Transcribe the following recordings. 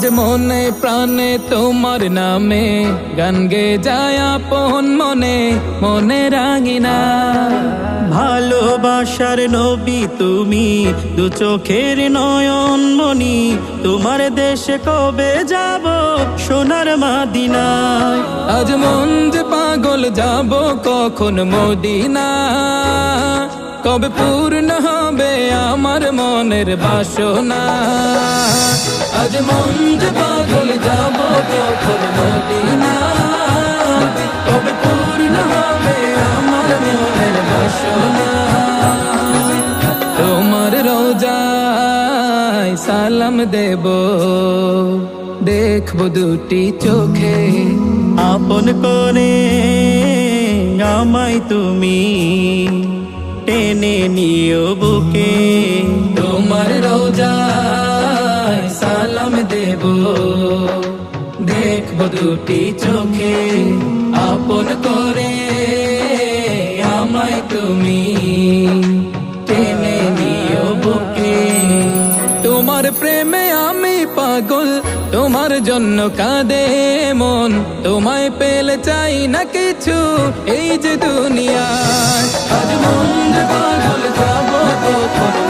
আজ মনে প্রাণে তোমার নামে গান গে যায় আপন মনে মনে রাঙিনা। ভালোবাসার নবী তুমি দু চোখের নয়ন মনি তোমার দেশে কবে যাব সোনার মাদিনায়? আজ মন যে পাগল যাব কখন মদিনা কবে পূর্ণ হবে আমার মনের বাসনা? মন যে পাগল যাব কখন মদিনা। কবে পূর্ণ হবে আমার মনের বাসনা। তোমার রোজায় সালাম দেব। দেখব দুটি চোখে আপন করে আমায় তুমি টেনে নিও বুকে। তোমার দেব দেখব দুটি চোখে আপন করে। আমায় তুমি টেনে নিও বুকে। তোমার প্রেমে আমি পাগল, তোমার জন্য কাঁদে মন। তোমায় পেলে চাই না কিছু, এই যে দুনিয়ায়। আজ মন পাগল যাব কখন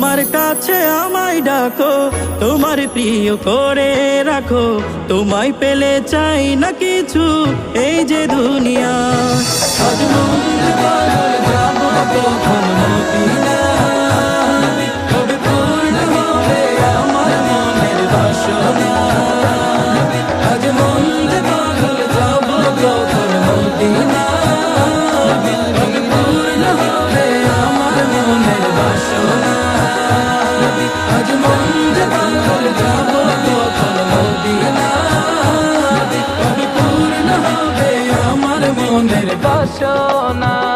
তোমার কাছে আমায় ডাকো, তোমার প্রিয় করে রাখো। তোমায় পেলে চাই না কিছু, এই যে দুনিয়া। আমার মনের বাসনা। কবে